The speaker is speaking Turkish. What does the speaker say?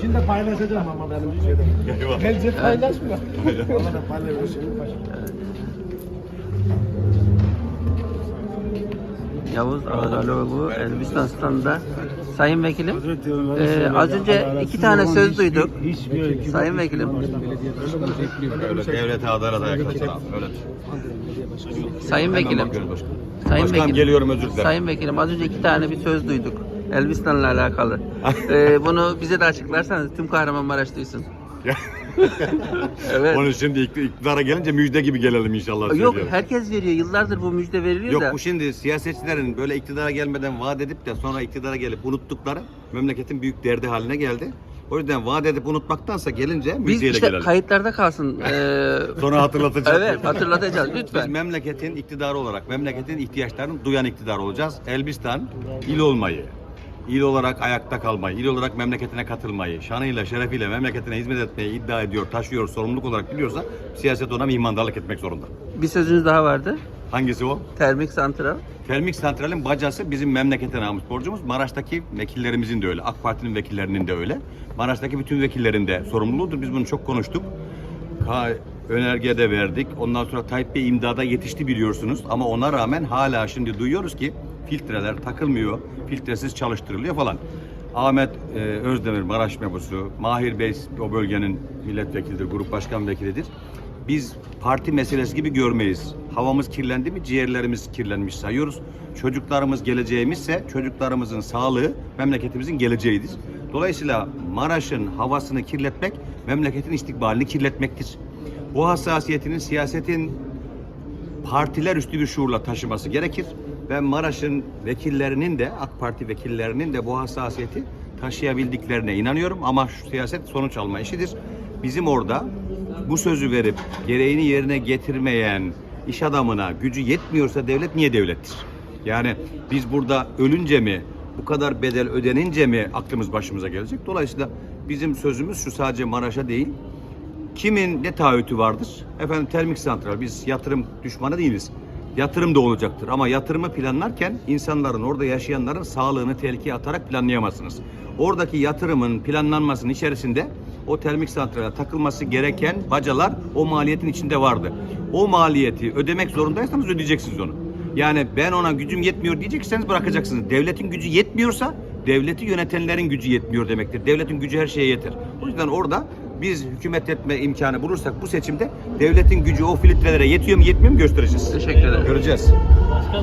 Şimdi paylaşacağım ama benim şeyden. Eyvah. Bence paylaşma. Bana paylaşırım. Yavuz Ağaloğlu Elbistan standında. Sayın Vekilim, e, az önce iki tane söz duyduk. Sayın Vekilim, devlete Adana'da yaklaşık. Öyle. Sayın Vekilim, başkanım. Sayın Vekilim. geliyorum özür dilerim. Sayın Vekilim, az önce iki tane bir söz duyduk. Elbistan'la alakalı. E, bunu bize de açıklarsanız tüm Kahramanmaraş duysun. Evet. Onu şimdi ikt- iktidara gelince müjde gibi gelelim inşallah. Yok söylüyorum. herkes veriyor. Yıllardır bu müjde veriliyor Yok da. bu şimdi siyasetçilerin böyle iktidara gelmeden vaat edip de sonra iktidara gelip unuttukları memleketin büyük derdi haline geldi. O yüzden vaat edip unutmaktansa gelince Biz müjdeyle işte gelelim. kayıtlarda kalsın. E, Sonra hatırlatacağız. evet hatırlatacağız Biz lütfen. memleketin iktidarı olarak memleketin ihtiyaçlarını duyan iktidar olacağız. Elbistan il olmayı, il olarak ayakta kalmayı, il olarak memleketine katılmayı, şanıyla, şerefiyle memleketine hizmet etmeyi iddia ediyor, taşıyor, sorumluluk olarak biliyorsa siyaset ona mihmandarlık etmek zorunda. Bir sözünüz daha vardı. Hangisi o? Termik santral. Termik santralin bacası bizim memlekete namus borcumuz. Maraş'taki vekillerimizin de öyle. AK Parti'nin vekillerinin de öyle. Maraş'taki bütün vekillerin de sorumluluğudur. Biz bunu çok konuştuk. Ka- önerge de verdik. Ondan sonra Tayyip Bey imdada yetişti biliyorsunuz. Ama ona rağmen hala şimdi duyuyoruz ki filtreler takılmıyor. Filtresiz çalıştırılıyor falan. Ahmet e, Özdemir Maraş mebusu, Mahir Bey o bölgenin milletvekilidir, grup başkan vekilidir. Biz parti meselesi gibi görmeyiz. Havamız kirlendi mi ciğerlerimiz kirlenmiş sayıyoruz. Çocuklarımız geleceğimizse çocuklarımızın sağlığı memleketimizin geleceğidir. Dolayısıyla Maraş'ın havasını kirletmek memleketin istikbalini kirletmektir. Bu hassasiyetinin siyasetin partiler üstü bir şuurla taşıması gerekir. Ben Maraş'ın vekillerinin de AK Parti vekillerinin de bu hassasiyeti taşıyabildiklerine inanıyorum ama şu siyaset sonuç alma işidir. Bizim orada bu sözü verip gereğini yerine getirmeyen iş adamına gücü yetmiyorsa devlet niye devlettir? Yani biz burada ölünce mi bu kadar bedel ödenince mi aklımız başımıza gelecek? Dolayısıyla bizim sözümüz şu sadece Maraş'a değil Kimin ne taahhütü vardır? Efendim termik santral biz yatırım düşmanı değiliz. Yatırım da olacaktır ama yatırımı planlarken insanların orada yaşayanların sağlığını tehlikeye atarak planlayamazsınız. Oradaki yatırımın planlanmasının içerisinde o termik santrale takılması gereken bacalar o maliyetin içinde vardı. O maliyeti ödemek zorundaysanız ödeyeceksiniz onu. Yani ben ona gücüm yetmiyor diyecekseniz bırakacaksınız. Devletin gücü yetmiyorsa devleti yönetenlerin gücü yetmiyor demektir. Devletin gücü her şeye yeter. O yüzden orada biz hükümet etme imkanı bulursak bu seçimde devletin gücü o filtrelere yetiyor mu yetmiyor mu göstereceğiz. Teşekkür ederim. Göreceğiz.